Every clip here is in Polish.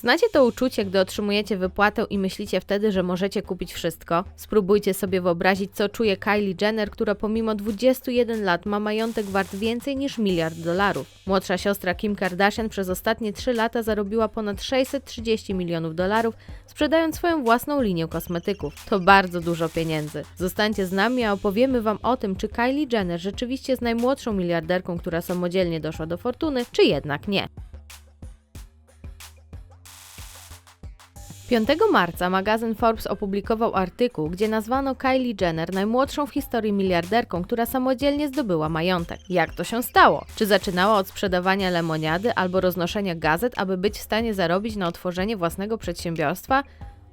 Znacie to uczucie, gdy otrzymujecie wypłatę i myślicie wtedy, że możecie kupić wszystko? Spróbujcie sobie wyobrazić, co czuje Kylie Jenner, która pomimo 21 lat ma majątek wart więcej niż miliard dolarów. Młodsza siostra Kim Kardashian przez ostatnie 3 lata zarobiła ponad 630 milionów dolarów, sprzedając swoją własną linię kosmetyków. To bardzo dużo pieniędzy. Zostańcie z nami, a opowiemy Wam o tym, czy Kylie Jenner rzeczywiście jest najmłodszą miliarderką, która samodzielnie doszła do fortuny, czy jednak nie. 5 marca magazyn Forbes opublikował artykuł, gdzie nazwano Kylie Jenner najmłodszą w historii miliarderką, która samodzielnie zdobyła majątek. Jak to się stało? Czy zaczynała od sprzedawania lemoniady albo roznoszenia gazet, aby być w stanie zarobić na otworzenie własnego przedsiębiorstwa?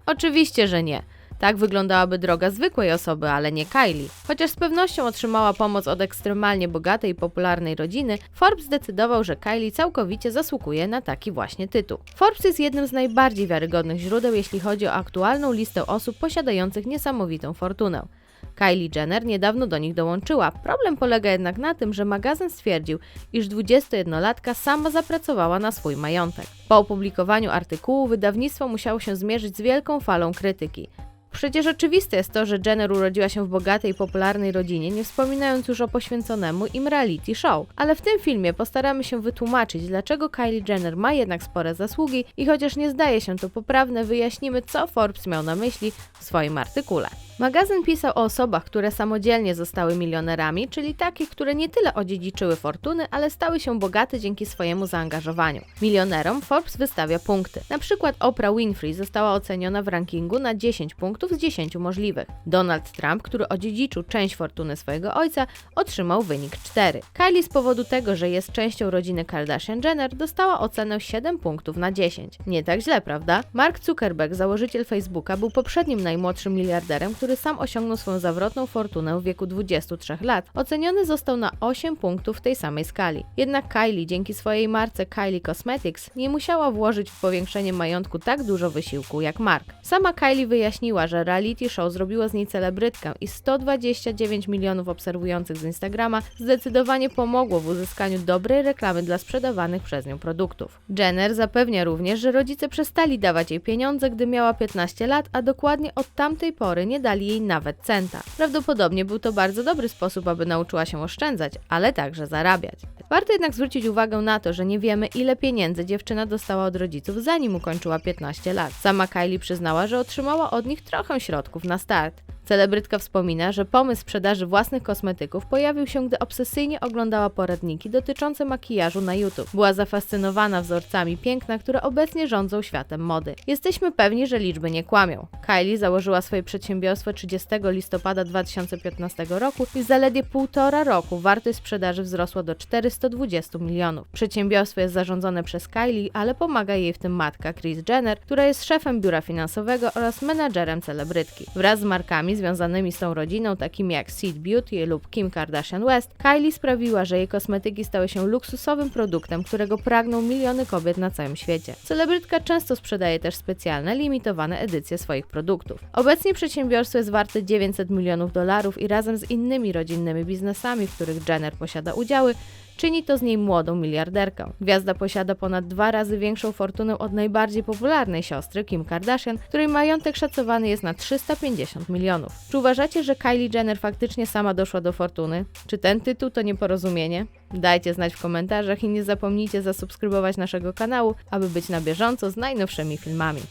Oczywiście, że nie. Tak wyglądałaby droga zwykłej osoby, ale nie Kylie. Chociaż z pewnością otrzymała pomoc od ekstremalnie bogatej i popularnej rodziny, Forbes zdecydował, że Kylie całkowicie zasługuje na taki właśnie tytuł. Forbes jest jednym z najbardziej wiarygodnych źródeł, jeśli chodzi o aktualną listę osób posiadających niesamowitą fortunę. Kylie Jenner niedawno do nich dołączyła. Problem polega jednak na tym, że magazyn stwierdził, iż 21-latka sama zapracowała na swój majątek. Po opublikowaniu artykułu wydawnictwo musiało się zmierzyć z wielką falą krytyki. Przecież oczywiste jest to, że Jenner urodziła się w bogatej popularnej rodzinie, nie wspominając już o poświęconemu im reality show. Ale w tym filmie postaramy się wytłumaczyć, dlaczego Kylie Jenner ma jednak spore zasługi i chociaż nie zdaje się to poprawne, wyjaśnimy, co Forbes miał na myśli w swoim artykule. Magazyn pisał o osobach, które samodzielnie zostały milionerami, czyli takich, które nie tyle odziedziczyły fortuny, ale stały się bogate dzięki swojemu zaangażowaniu. Milionerom Forbes wystawia punkty. Na przykład Oprah Winfrey została oceniona w rankingu na 10 punktów z 10 możliwych. Donald Trump, który odziedziczył część fortuny swojego ojca, otrzymał wynik 4. Kylie z powodu tego, że jest częścią rodziny Kardashian-Jenner, dostała ocenę 7 punktów na 10. Nie tak źle, prawda? Mark Zuckerberg, założyciel Facebooka, był poprzednim najmłodszym miliarderem, który sam osiągnął swoją zawrotną fortunę w wieku 23 lat. Oceniony został na 8 punktów w tej samej skali. Jednak Kylie dzięki swojej marce Kylie Cosmetics nie musiała włożyć w powiększenie majątku tak dużo wysiłku jak Mark. Sama Kylie wyjaśniła, że reality show zrobiło z niej celebrytkę i 129 milionów obserwujących z Instagrama zdecydowanie pomogło w uzyskaniu dobrej reklamy dla sprzedawanych przez nią produktów. Jenner zapewnia również, że rodzice przestali dawać jej pieniądze, gdy miała 15 lat, a dokładnie od tamtej pory nie dali jej nawet centa. Prawdopodobnie był to bardzo dobry sposób, aby nauczyła się oszczędzać, ale także zarabiać. Warto jednak zwrócić uwagę na to, że nie wiemy, ile pieniędzy dziewczyna dostała od rodziców, zanim ukończyła 15 lat. Sama Kylie przyznała, że otrzymała od nich trochę środków na start. Celebrytka wspomina, że pomysł sprzedaży własnych kosmetyków pojawił się, gdy obsesyjnie oglądała poradniki dotyczące makijażu na YouTube. Była zafascynowana wzorcami piękna, które obecnie rządzą światem mody. Jesteśmy pewni, że liczby nie kłamią. Kylie założyła swoje przedsiębiorstwo 30 listopada 2015 roku i zaledwie półtora roku wartość sprzedaży wzrosła do 420 milionów. Przedsiębiorstwo jest zarządzane przez Kylie, ale pomaga jej w tym matka Kris Jenner, która jest szefem biura finansowego oraz menadżerem celebrytki. Wraz z markami związanymi z tą rodziną, takimi jak Seed Beauty lub Kim Kardashian West, Kylie sprawiła, że jej kosmetyki stały się luksusowym produktem, którego pragną miliony kobiet na całym świecie. Celebrytka często sprzedaje też specjalne, limitowane edycje swoich produktów. Obecnie przedsiębiorstwo jest warte 900 milionów dolarów i razem z innymi rodzinnymi biznesami, w których Jenner posiada udziały, Czyni to z niej młodą miliarderkę. Gwiazda posiada ponad dwa razy większą fortunę od najbardziej popularnej siostry, Kim Kardashian, której majątek szacowany jest na 350 milionów. Czy uważacie, że Kylie Jenner faktycznie sama doszła do fortuny? Czy ten tytuł to nieporozumienie? Dajcie znać w komentarzach i nie zapomnijcie zasubskrybować naszego kanału, aby być na bieżąco z najnowszymi filmami.